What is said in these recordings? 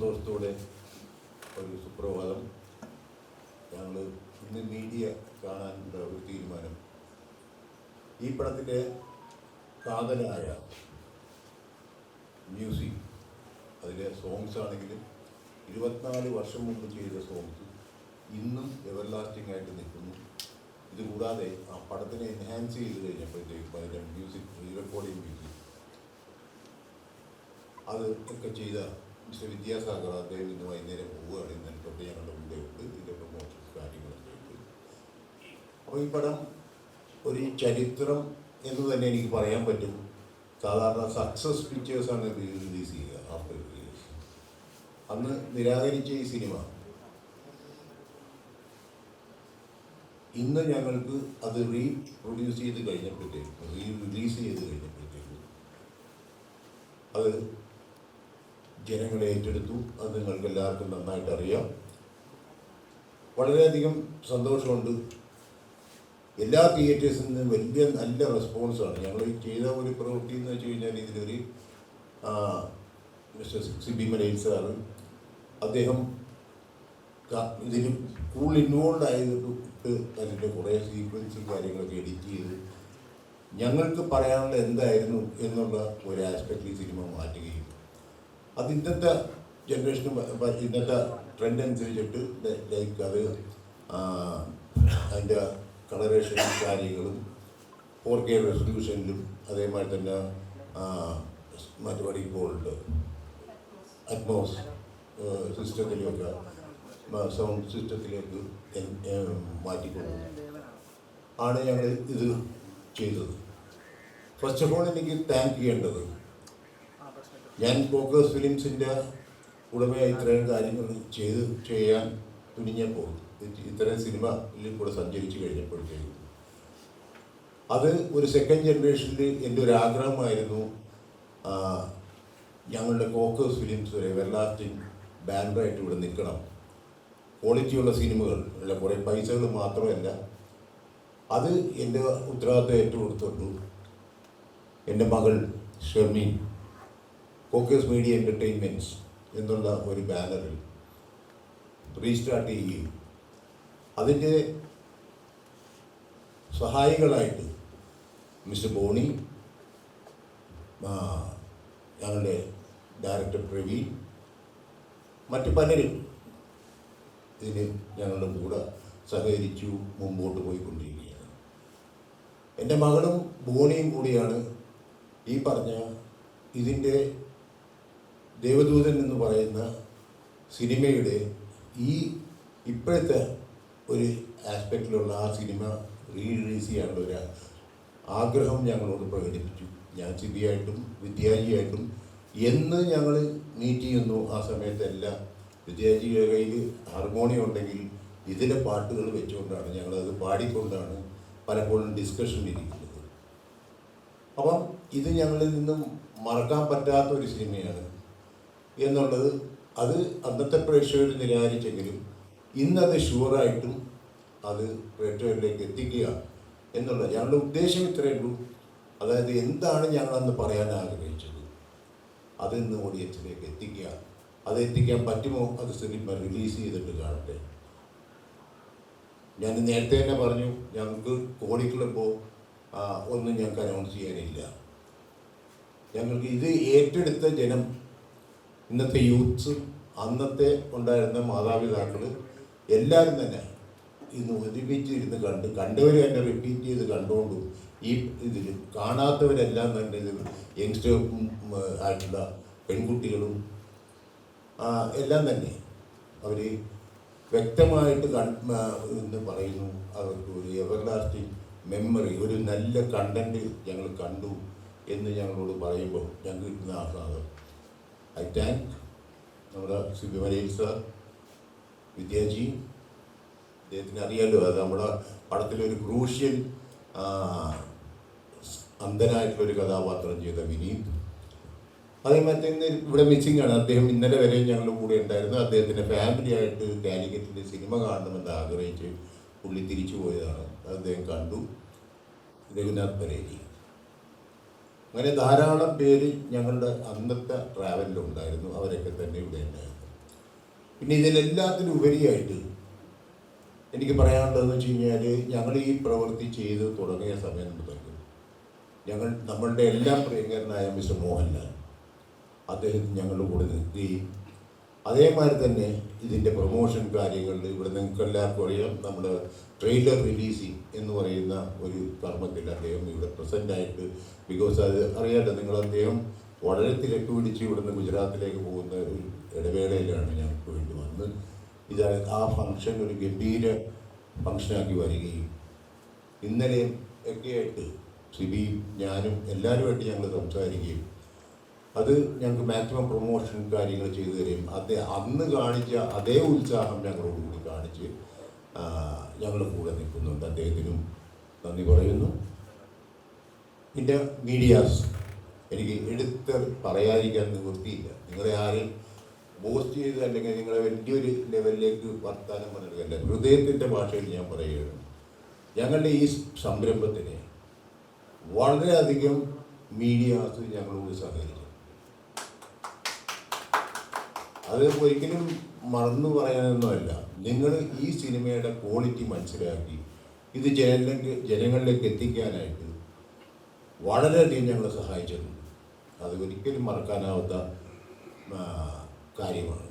സന്തോഷത്തോടെ ഒരു സുപ്രഭാതം. ഞങ്ങൾ ഇന്ന് മീഡിയ കാണാൻ ഒരു തീരുമാനം. ഈ പടത്തിന്റെ കാതലായ മ്യൂസിക് അതിലെ സോങ്സ് ആണെങ്കിലും ഇരുപത്തിനാല് വർഷം മുമ്പ് ചെയ്ത സോങ്സ് ഇന്നും എവർലാസ്റ്റിംഗ് ആയിട്ട് നിൽക്കുന്നു. ഇതുകൂടാതെ ആ പടത്തിനെ എൻഹാൻസ് ചെയ്ത് കഴിഞ്ഞപ്പോഴത്തേക്കും അതിന്റെ മ്യൂസിക് റെക്കോർഡിംഗ് മ്യൂസിക് അത് ഒക്കെ ചെയ്ത മിസ്റ്റർ വിദ്യാസാഗർ അദ്ദേഹം ഇന്ന് വൈകുന്നേരം പോവുകയാണ്. ഇന്നലെ തൊട്ട് ഞങ്ങളുടെ മുമ്പേ ഉണ്ട്. ഇതിന്റെ പ്രൊമോഷൻസ് കാര്യങ്ങളൊക്കെ ഉണ്ട്. അപ്പോൾ ഈ പടം ഒരു ചരിത്രം എന്ന് തന്നെ എനിക്ക് പറയാൻ പറ്റും. സാധാരണ സക്സസ് പിക്ചേഴ്സാണ് റിലീസ് ചെയ്യുക ആഫ്റ്റർ റിലീസ് അന്ന് നിരാകരിച്ച ഈ സിനിമ ഇന്ന് ഞങ്ങൾക്ക് അത് റീ പ്രൊഡ്യൂസ് ചെയ്ത് കഴിഞ്ഞപ്പോഴത്തേക്കും റീ റിലീസ് ചെയ്ത് കഴിഞ്ഞപ്പോഴത്തേക്കും അത് ജനങ്ങളെ ഏറ്റെടുത്തു. അത് നിങ്ങൾക്ക് എല്ലാവർക്കും നന്നായിട്ട് അറിയാം വളരെയധികം സന്തോഷമുണ്ട്. എല്ലാ തിയേറ്റേഴ്സിൽ നിന്നും വലിയ നല്ല റെസ്പോൺസാണ് ഞങ്ങൾ ചെയ്ത ഒരു പ്രവൃത്തി എന്ന് വെച്ച് കഴിഞ്ഞാൽ ഇതിലൊരു മിസ്റ്റർ സിബി മലയിൽ സാറ് അദ്ദേഹം ഇതിന് കൂടുതൽ ഇൻവോൾവ് ആയിട്ട് അതിന്റെ കുറേ സീക്വൻസും കാര്യങ്ങളൊക്കെ എഡിറ്റ് ചെയ്ത് ഞങ്ങൾക്ക് പറയാനുള്ള എന്തായിരുന്നു എന്നുള്ള ഒരു ആസ്പെക്റ്റ് ഈ സിനിമ മാറ്റുകയും അത് ഇന്നത്തെ ജനറേഷനും ഇന്നത്തെ ട്രെൻഡ് അനുസരിച്ചിട്ട് ലൈക്ക് അത് അതിന്റെ കളറേഷനും കാര്യങ്ങളും ഫോർ കെ റെസൊല്യൂഷനിലും അതേമാതിരി തന്നെ മറ്റുപടി പോലുണ്ട് അറ്റ്മോസ് സിസ്റ്റത്തിലേക്ക് സൗണ്ട് സിസ്റ്റത്തിലേക്ക് മാറ്റിക്കൊണ്ടു ആണ് ഞങ്ങൾ ഇത് ചെയ്തത്. ഫസ്റ്റ് ഓഫ് ഓൾ എനിക്ക് താങ്ക് ചെയ്യേണ്ടത് ഞാൻ ഫോക്കസ് ഫിലിംസിന്റെ ഉടമയായി ഇത്രയും കാര്യങ്ങൾ ചെയ്ത് ചെയ്യാൻ തുനിഞ്ഞപ്പോൾ ഇത്രയും സിനിമയിൽ കൂടെ സഞ്ചരിച്ചു കഴിഞ്ഞപ്പോഴത്തേക്കും. അത് ഒരു സെക്കൻഡ് ജനറേഷനിൽ എന്റെ ഒരു ആഗ്രഹമായിരുന്നു. ഞങ്ങളുടെ കോക്കേഴ്സ് ഫിലിംസ് വരെ എവർലാസ്റ്റിംഗ് ബാൻഡായിട്ട് ഇവിടെ നിൽക്കണം. ക്വാളിറ്റിയുള്ള സിനിമകൾ അല്ല കുറേ പൈസകൾ മാത്രമല്ല അത് എന്റെ ഉത്തരവാദിത്വം ഏറ്റെടുത്തുള്ളൂ എന്റെ മകൾ ഷെർമീൻ ഫോക്കസ് മീഡിയ എന്റർടൈൻമെന്റ്സ് എന്നുള്ള ഒരു ബാനറിൽ റീസ്റ്റാർട്ട് ചെയ്യുകയും അതിന്റെ സഹായികളായിട്ട് മിസ്റ്റർ ബോണി ഞങ്ങളുടെ ഡയറക്ടർ പ്രവീൺ മറ്റു പലരും ഇതിന് ഞങ്ങളുടെ കൂടെ സഹകരിച്ചു മുമ്പോട്ട് പോയിക്കൊണ്ടിരിക്കുകയാണ്. എന്റെ മകളും ബോണിയും കൂടിയാണ് ഈ പറഞ്ഞ ഇതിന്റെ ദേവദൂതൻ എന്ന് പറയുന്ന സിനിമയുടെ ഈ ഇപ്പോഴത്തെ ഒരു ആസ്പെക്റ്റിലുള്ള ആ സിനിമ റീ റിലീസ് ചെയ്യാനുള്ള ഒരു ആഗ്രഹം ഞങ്ങളോട് പ്രകടിപ്പിച്ചു. ഞാൻ ചിതിയായിട്ടും വിദ്യാജിയായിട്ടും എന്ന് ഞങ്ങൾ മീറ്റ് ചെയ്യുന്നു ആ സമയത്തെല്ലാം. വിദ്യാജിയുടെ കയ്യിൽ ഹാർമോണിയം ഉണ്ടെങ്കിൽ ഇതിലെ പാട്ടുകൾ വെച്ചുകൊണ്ടാണ് ഞങ്ങളത് പാടിക്കൊണ്ടാണ് പലപ്പോഴും ഡിസ്കഷൻ ഇരിക്കുന്നത്. അപ്പം ഇത് ഞങ്ങളിൽ നിന്നും മറക്കാൻ പറ്റാത്ത ഒരു സിനിമയാണ്. എന്നുള്ളത് അത് അന്നത്തെ പ്രേക്ഷകർ നിരാകരിച്ചെങ്കിലും ഇന്നത് ഷുവറായിട്ടും അത് പ്രേക്ഷകരിലേക്ക് എത്തിക്കുക എന്നുള്ള ഞങ്ങളുടെ ഉദ്ദേശം ഇത്രയേ ഉള്ളൂ. അതായത് എന്താണ് ഞങ്ങളന്ന് പറയാൻ ആഗ്രഹിച്ചത്? അത് ഇന്ന് ഓഡിയൻസിലേക്ക് എത്തിക്കുക. അത് എത്തിക്കാൻ പറ്റുമോ? അത് സിനിമ റിലീസ് ചെയ്തിട്ട് കാണട്ടെ. ഞാൻ നേരത്തെ തന്നെ പറഞ്ഞു ഞങ്ങൾക്ക് കോടിക്കുള്ളപ്പോൾ ഒന്നും ഞങ്ങൾക്ക് അനൗൺസ് ചെയ്യാനില്ല. ഞങ്ങൾക്ക് ഇത് ഏറ്റെടുത്ത ജനം ഇന്നത്തെ യൂത്ത്സ് അന്നത്തെ ഉണ്ടായിരുന്ന മാതാപിതാക്കൾ എല്ലാവരും തന്നെ ഇന്ന് ഒരുമിച്ച് ഇരുന്ന് കണ്ട് കണ്ടവർ തന്നെ റിപ്പീറ്റ് ചെയ്ത് കണ്ടുകൊണ്ടും ഈ ഇതിൽ കാണാത്തവരെല്ലാം തന്നെ ഇത് യങ്സ്റ്റർ ആയിട്ടുള്ള പെൺകുട്ടികളും എല്ലാം തന്നെ അവർ വ്യക്തമായിട്ട് എന്ന് പറയുന്നു. അവർക്ക് ഒരു എവർലാസ്റ്റിംഗ് മെമ്മറി ഒരു നല്ല കണ്ടന്റ് ഞങ്ങൾ കണ്ടു എന്ന് ഞങ്ങളോട് പറയുമ്പോൾ ഞങ്ങൾക്ക് കിട്ടുന്ന ആഹ്ലാദം. ഐ താങ്ക് നമ്മുടെ സിബിമലയിൽ സാർ വിദ്യാജി. അദ്ദേഹത്തിന് അറിയാലോ അത് നമ്മുടെ പടത്തിലൊരു ക്രൂഷ്യൽ അന്ധനായിട്ടുള്ള ഒരു കഥാപാത്രം ചെയ്ത വിനീത്. അതേമാതിരി തന്നെ ഇവിടെ മിസ്സിംഗ് ആണ്. അദ്ദേഹം ഇന്നലെ വരെ ഞങ്ങളുടെ കൂടെ ഉണ്ടായിരുന്നു. അദ്ദേഹത്തിന്റെ ഫാമിലിയായിട്ട് കാലിക്കറ്റിന്റെ സിനിമ കാണണമെന്ന് ആഗ്രഹിച്ച് പുള്ളി തിരിച്ചു പോയതാണ്. അദ്ദേഹം കണ്ടു. രഘുനാഥ് പരേരി അങ്ങനെ ധാരാളം പേര് ഞങ്ങളുടെ അന്നത്തെ ട്രാവലിലുണ്ടായിരുന്നു. അവരൊക്കെ തന്നെ ഇവിടെ ഉണ്ടായിരുന്നു. പിന്നെ ഇതിലെല്ലാത്തിനും ഉപരിയായിട്ട് എനിക്ക് പറയാനുള്ളതെന്ന് വെച്ച് കഴിഞ്ഞാൽ ഞങ്ങൾ ഈ പ്രവൃത്തി ചെയ്ത് തുടങ്ങിയ സമയം മുതൽ ഞങ്ങൾ നമ്മളുടെ എല്ലാം പ്രിയങ്കരനായ മിസ്റ്റർ മോഹൻലാൽ അദ്ദേഹം ഞങ്ങളുടെ കൂടെ നിൽക്കുകയും അതേമാതിരി തന്നെ ഇതിന്റെ പ്രൊമോഷൻ കാര്യങ്ങളിൽ ഇവിടെ നിങ്ങൾക്ക് എല്ലാവർക്കും അറിയാം. നമ്മൾ ട്രെയിലർ റിലീസിങ് എന്ന് പറയുന്ന ഒരു കർമ്മത്തിൽ അദ്ദേഹം ഇവിടെ പ്രസന്റ് ആയിട്ട് ബിക്കോസ് അത് അറിയാമല്ലോ നിങ്ങൾ അദ്ദേഹം വളരെ തിരക്ക് പിടിച്ച് ഇവിടുന്ന് ഗുജറാത്തിലേക്ക് പോകുന്ന ഒരു ഇടവേളയിലാണ് ഞാൻ വേണ്ടി വന്ന് ഇത് ആ ഫംഗ്ഷൻ ഒരു ഗംഭീര ഫംഗ്ഷനാക്കി വരികയും ഇന്നലെ ഒക്കെയായിട്ട് സിബിയും ഞാനും എല്ലാവരുമായിട്ട് ഞങ്ങൾ സംസാരിക്കുകയും അത് ഞങ്ങൾക്ക് മാക്സിമം പ്രൊമോഷൻ കാര്യങ്ങൾ ചെയ്തു തരും. അതേ അന്ന് കാണിച്ച അതേ ഉത്സാഹം ഞങ്ങളോട് കൂടി കാണിച്ച് ഞങ്ങൾ കൂടെ നിൽക്കുന്നുണ്ട്. അദ്ദേഹത്തിനും നന്ദി പറയുന്നു. പിന്നെ മീഡിയാസ് എനിക്ക് എടുത്ത് പറയാതിരിക്കാൻ നിവൃത്തിയില്ല. നിങ്ങളെ ആരെയും ബോസ്റ്റ് ചെയ്ത് അല്ലെങ്കിൽ നിങ്ങളെ വലിയൊരു ലെവലിലേക്ക് വർത്താനം പറഞ്ഞിട്ടില്ല. ഹൃദയത്തിന്റെ ഭാഷയിൽ ഞാൻ പറയുകയാണ്. ഞങ്ങളുടെ ഈ സംരംഭത്തിന് വളരെയധികം മീഡിയാസ് ഞങ്ങളോട് സഹകരിച്ചു. അത് ഒരിക്കലും മറന്നു പറയാനൊന്നുമല്ല. നിങ്ങൾ ഈ സിനിമയുടെ ക്വാളിറ്റി മനസ്സിലാക്കി. ഇത് ജനങ്ങൾക്ക് ജനങ്ങളിലേക്ക് എത്തിക്കാനായിട്ട് വളരെയധികം ഞങ്ങളെ സഹായിച്ചിട്ടുണ്ട്. അത് ഒരിക്കലും മറക്കാനാവാത്ത കാര്യമാണ്.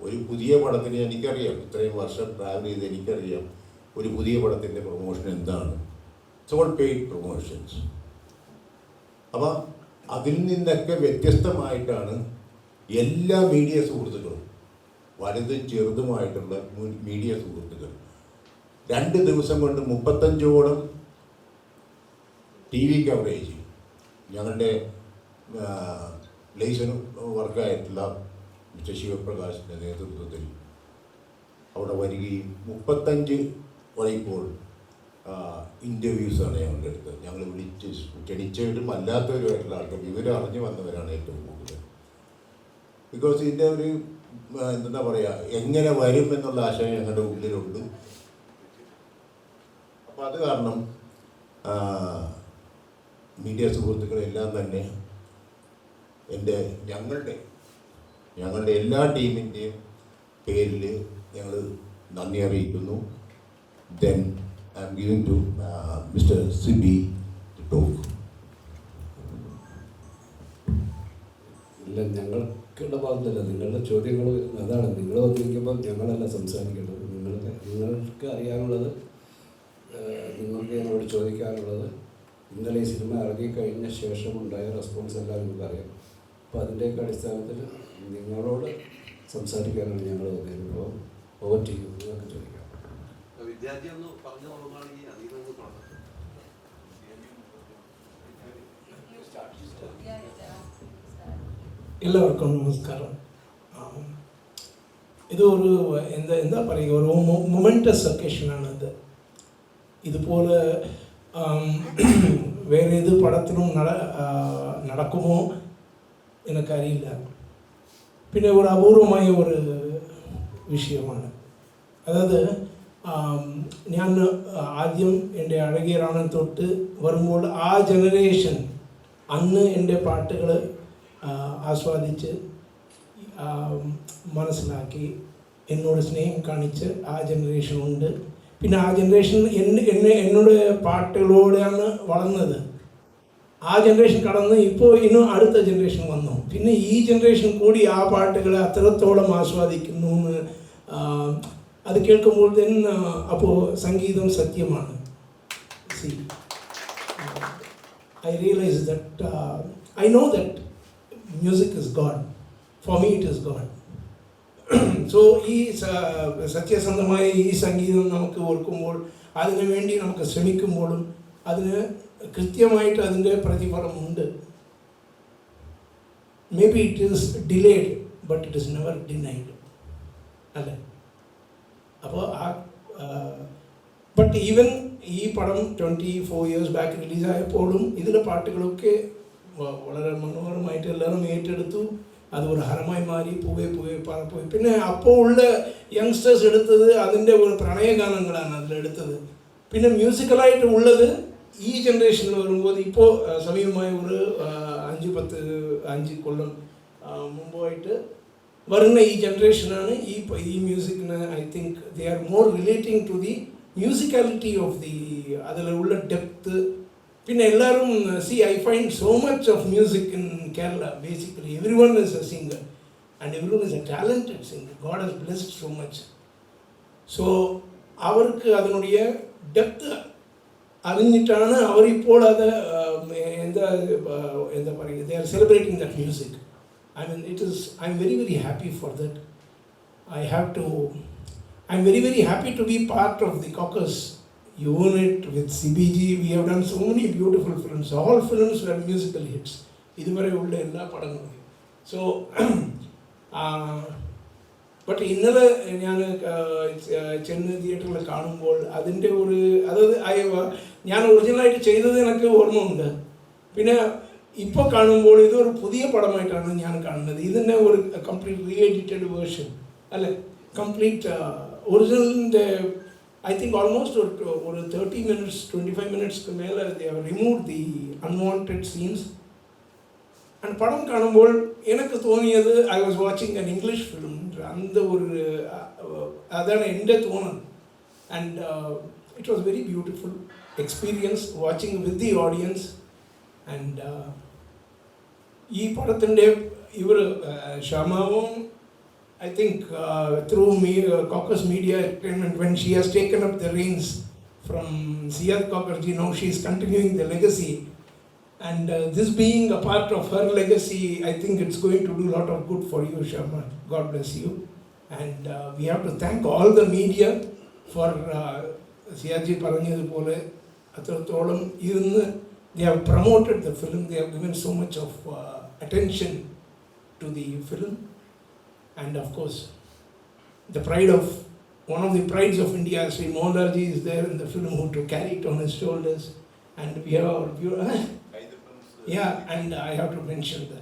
ഒരു പുതിയ പടത്തിന് എനിക്കറിയാം ഇത്രയും വർഷം ട്രാവൽ ചെയ്ത് എനിക്കറിയാം ഒരു പുതിയ പടത്തിന്റെ പ്രൊമോഷൻ എന്താണ്. സോൾ പെയ്ഡ് പ്രൊമോഷൻസ് അപ്പം അതിൽ നിന്നൊക്കെ വ്യത്യസ്തമായിട്ടാണ് എല്ലാ മീഡിയ സുഹൃത്തുക്കളും വലുതും ചെറുതുമായിട്ടുള്ള മീഡിയ സുഹൃത്തുക്കൾ. രണ്ട് ദിവസം കൊണ്ട് മുപ്പത്തഞ്ചോളം ടി വി കവറേജ് ഞങ്ങളുടെ ലൈസൺ വർക്കായിട്ടുള്ള മിസ്റ്റർ ശിവപ്രകാശിന്റെ നേതൃത്വത്തിൽ അവിടെ വരികയും മുപ്പത്തഞ്ച് വഴിപ്പോൾ ഇന്റർവ്യൂസാണ് ഞങ്ങളുടെ അടുത്ത്. ഞങ്ങൾ വിളിച്ച് ക്ഷണിച്ചവരും അല്ലാത്തവരുമായിട്ടുള്ള ആൾക്കാർ വിവരം അറിഞ്ഞു വന്നവരാണ് ഏറ്റവും കൂടുതൽ. ബിക്കോസ് ഇതിന്റെ ഒരു എന്താ പറയുക എങ്ങനെ വരും എന്നുള്ള ആശയം ഞങ്ങളുടെ ഉള്ളിലുണ്ട്. അപ്പോൾ അത് കാരണം മീഡിയ സുഹൃത്തുക്കളെല്ലാം തന്നെ എന്റെ ഞങ്ങളുടെ ഞങ്ങളുടെ എല്ലാ ടീമിന്റെയും പേരിൽ ഞങ്ങൾ നന്ദി അറിയിക്കുന്നു. Then I'm giving to mister Sibi talk ഞങ്ങൾക്കുള്ള നിങ്ങളുടെ ചോദ്യങ്ങൾ അതാണ്. നിങ്ങൾ വന്നിരിക്കുമ്പോൾ ഞങ്ങളല്ല സംസാരിക്കേണ്ടത്. നിങ്ങൾക്ക് നിങ്ങൾക്ക് അറിയാനുള്ളത് നിങ്ങൾക്ക് എന്നോട് ചോദിക്കാനുള്ളത് ഇന്നലെ ഈ സിനിമ ഇറങ്ങിക്കഴിഞ്ഞ ശേഷം ഉണ്ടായ റെസ്പോൺസ് എല്ലാം നിങ്ങൾക്ക് അറിയാം. അപ്പോൾ അതിന്റെയൊക്കെ അടിസ്ഥാനത്തിൽ നിങ്ങളോട് സംസാരിക്കാനാണ് ഞങ്ങൾ വന്നിരുന്നത് ഓവർ ടു യു നിങ്ങൾക്ക് ചോദിക്കാം. വിദ്യാർത്ഥി ഒന്ന് പറഞ്ഞു തുടങ്ങുകയാണെങ്കിൽ അധികം ഒന്ന് തുടങ്ങാം എല്ലാവർക്കും നമസ്കാരം ആം, ഇത് ഒരു എന്താ എന്താ പറയുക ഒരു മൊമെന്റസ് ഒക്കേഷനാണ് ഇത് ഇതുപോലെ ആം, വേറെ ഏത് പടത്തിലും നട ആ, നടക്കുമോ എനിക്കറിയില്ല പിന്നെ ഒരു അപൂർവമായ ഒരു വിഷയമാണ് അതായത് ആം, ഞാൻ ആദ്യം എന്റെ അഴകിയറാണൻ തൊട്ട് വരുമ്പോൾ ആ ജനറേഷൻ അന്ന് എന്റെ പാട്ടുകൾ ആസ്വാദിച്ച് മനസ്സിലാക്കി എന്നോട് സ്നേഹം കാണിച്ച് ആ ജനറേഷൻ ഉണ്ട്. പിന്നെ ആ ജനറേഷൻ എന്നെ എന്നെ എന്നോട് പാട്ടുകളോടെയാണ് വളർന്നത്. ആ ജനറേഷൻ കടന്ന് ഇപ്പോൾ ഇന്നും അടുത്ത ജനറേഷൻ വന്നു. പിന്നെ ഈ ജനറേഷൻ കൂടി ആ പാട്ടുകളെ അത്രത്തോളം ആസ്വാദിക്കുന്നു എന്ന് അത് കേൾക്കുമ്പോൾ തന്നെ അപ്പോൾ സംഗീതം സത്യമാണ്. See I realise that I know know that is God for me it is God so ഈ സത്യസന്ധമായ ഈ സംഗീതം നമുക്ക് ഓർക്കുമ്പോൾ അതിനു വേണ്ടി നമുക്ക് ശ്രമിക്കുമ്പോഴും അതിന് കൃത്യമായിട്ട് അതിന്റെ പ്രതിഫലമുണ്ട് may be it is delayed but it is never denied അല്ലേ? അപ്പോൾ ആ ബട്ട് ഈവൻ ഈ പടം ട്വന്റി ഫോർ ഇയേഴ്സ് ബാക്ക് റിലീസായപ്പോഴും ഇതിലെ പാട്ടുകളൊക്കെ വളരെ മനോഹരമായിട്ട് എല്ലാവരും ഏറ്റെടുത്തു. അത് ഒരു ഹരമായി മാറി പോവേ പോവേ പറപ്പോയി പിന്നെ അപ്പോൾ ഉള്ള യങ്സ്റ്റേഴ്സ് എടുത്തത് അതിന്റെ ഒരു പ്രണയഗാനങ്ങളാണ് അതിലെടുത്തത്. പിന്നെ മ്യൂസിക്കലായിട്ട് ഉള്ളത് ഈ ജനറേഷനിൽ വരുമ്പോൾ ഇപ്പോൾ സമീപമായ ഒരു അഞ്ച് പത്ത് അഞ്ച് കൊല്ലം മുമ്പായിട്ട് വരുന്ന ഈ ജനറേഷനാണ് ഈ ഈ മ്യൂസിക്കിന് I think they are more relating to the musicality of the അതിലുള്ള ഡെപ്ത് പിന്നെ എല്ലാവരും see I find so much of music in Kerala basically everyone is a singer and everyone is a talented singer God has blessed so much so അവർക്ക് അതിനുடைய depth അറിഞ്ഞിട്ടാണ് അവരിപ്പോൾ അത് ഉം, എന്താ ഉം, എന്താ പറയുക they are celebrating that music I mean it is I'm very very happy for that I have to I'm very very happy to be part of the unit with Sibi ji we have done so many beautiful films all films were musical hits ഇതുവരെയുള്ള എല്ലാ പടങ്ങളും. So but ഇന്നലെ ഞാൻ ചെന്നൈ തിയേറ്ററിൽ കാണുമ്പോൾ അതിന്റെ ഒരു I- ഞാൻ ഒറിജിനലായിട്ട് ചെയ്തത് എനിക്ക് ഓർമ്മ ഉണ്ട് പിന്നെ ഇപ്പോൾ കാണുമ്പോൾ ഇതൊരു പുതിയ പടമായിട്ടാണ് ഞാൻ കാണുന്നത്. ഇതിന്റെ ഒരു കംപ്ലീറ്റ് റീ എഡിറ്റഡ് വേർഷൻ അല്ലെ കംപ്ലീറ്റ് ഒറിജിനലിന്റെ ഐ തിങ്ക് ഓൾമോസ്റ്റ് ഒരു ഒരു തേർട്ടി മിനിറ്റ്സ് ട്വൻറ്റി ഫൈവ് മിനിറ്റ്സ്ക്ക് മേലെ remove the unwanted scenes and പടം കാണുമ്പോൾ എനിക്ക് തോന്നിയത് I was watching an English film அந்த ஒரு അഹ്, അതാണ് എൻ്റെ തോന്നൽ and it was very beautiful experience watching with the audience and ഈ പടത്തിൻ്റെ ഇവർ ഷമാവും I think through me caucus media entertainment when she has taken up the reins from Siyad Kokkerji now she is continuing the legacy and uh, this being a part of her legacy, I think it's going to do a lot of good for you, Sharma. God bless you. And uh, we have to thank all the media for uh, സിയാജി പറഞ്ഞതുപോലെ അത്രത്തോളം ഇരുന്ന് they have promoted the film, they have given so much of uh, attention to the film. and of course, the pride of, one of the prides of India, Sri Mohandarji is there in the film who to carry it on his shoulders. And we have our, view- yeah, and I have to mention that.